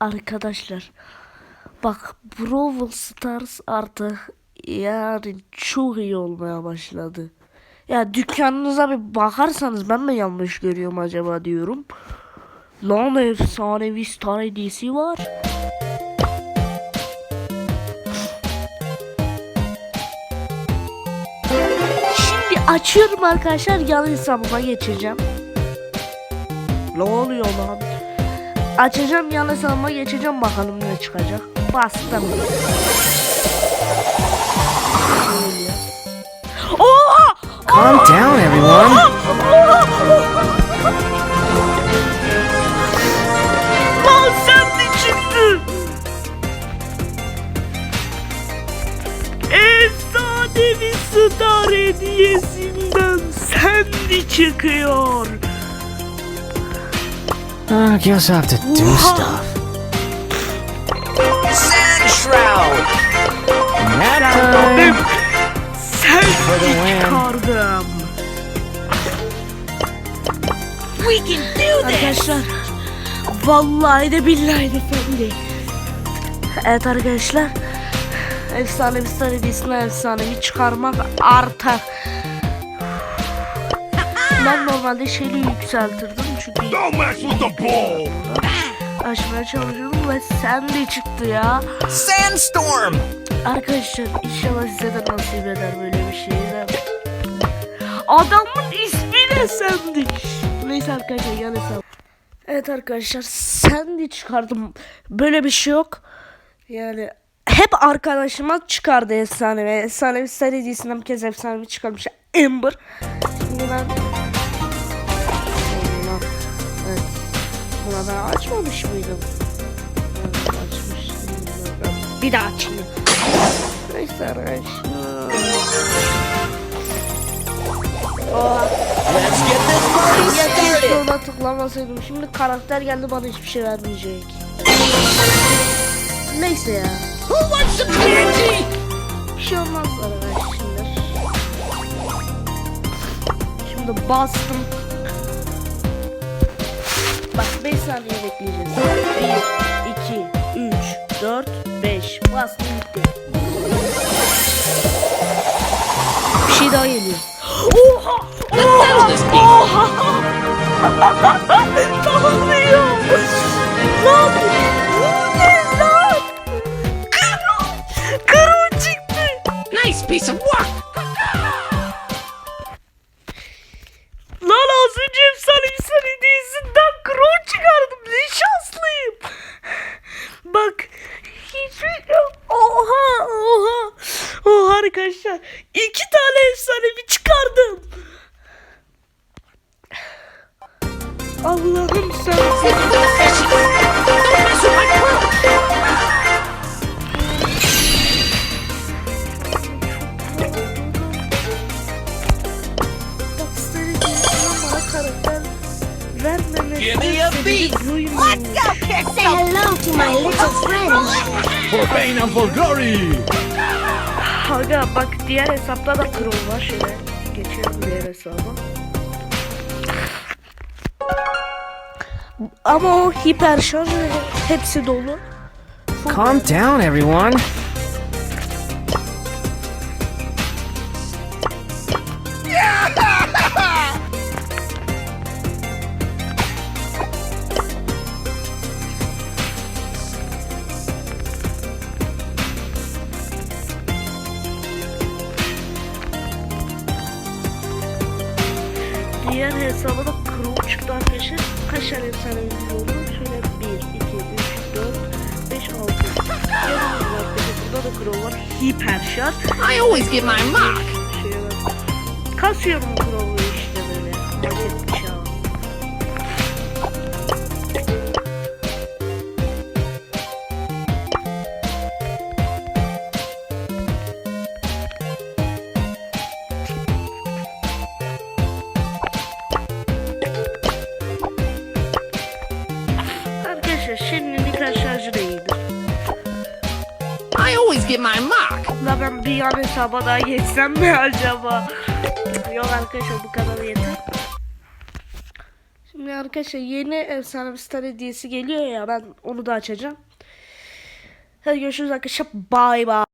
Arkadaşlar bak Brawl Stars artık yani çok iyi olmaya başladı. Ya dükkanınıza bir bakarsanız ben mi yanlış görüyorum acaba diyorum. Lan efsanevi Star hediyesi var. Şimdi açıyorum arkadaşlar yan hesabıma geçeceğim. Ne oluyor lan? Açacağım yan hesabıma geçeceğim bakalım ne çıkacak. Bastım. Oha! Calm down, everyone. De çıktın. Efsanevi star hediyesinden sen de çıkıyor. I guess I have to do stuff. Sand Shroud! Nap time! Win. çıkardım. We can do this! Arkadaşlar vallahi de billahi de fendi. Evet arkadaşlar efsane bir star hediyesinden efsanevi çıkarmak artık. Ben normalde şeyi yükseltirdim çünkü Don't mess with the ball! açmaya çalışıyordum ve sen de çıktı ya. Sandstorm! Arkadaşlar inşallah size de nasip eder böyle bir şey. de. Adamın ismi de Sandy. Neyse arkadaşlar yan hesap. Evet arkadaşlar Sandy çıkardım. Böyle bir şey yok. Yani hep arkadaşıma çıkardı efsanevi. Efsanevi serisinden bir kez efsanevi çıkarmış. Amber. Şimdi ben... Buna ben açmamış mıydım? Evet, açmıştım. Ben Bir daha açayım. Neyse arkadaşlar. Oha. Let's get this party started! tıklamasaydım. Şimdi karakter geldi bana hiçbir şey vermeyecek. Neyse ya. Who wants some candy? Bir şey olmaz arkadaşlar. Şimdi bastım. Bak 5 saniye bekleyeceğiz. 1, 2, 3, 4, 5. Bastım gitti. Bir şey daha geliyor. Oha! Oha! Oha! ne oluyor? Lan! Bu ne lan? Karo! Karo çıktı! Nice piece of work! Arkadaşlar. iki tane efsane bir çıkardım. Allah'ım sen. Give me a beat. Let's go. Say hello to my little friend. For pain and for glory! Aga bak diğer hesapta da kron var. Şöyle geçelim diğer hesaba. Ama o hiper şarj hepsi dolu. Calm down, everyone. Diğer hesaba da kron çıktı arkadaşlar. Kaç tane efsanemiz oldu? Şöyle 1, 2, 3, 4, 5, 6. Diğer arkadaşlar burada da kron var. Hiper şarj. I always get my mark! Kasıyorum kronu Arkadaşlar şimdi nitel şarjı da iyidir. I always get my mark! La ben bir yan hesaba daha geçsem mi acaba? Yok arkadaşlar bu kadar yeter. Şimdi arkadaşlar yeni efsane star hediyesi geliyor ya ben onu da açacağım. Hadi görüşürüz arkadaşlar. Bay bay.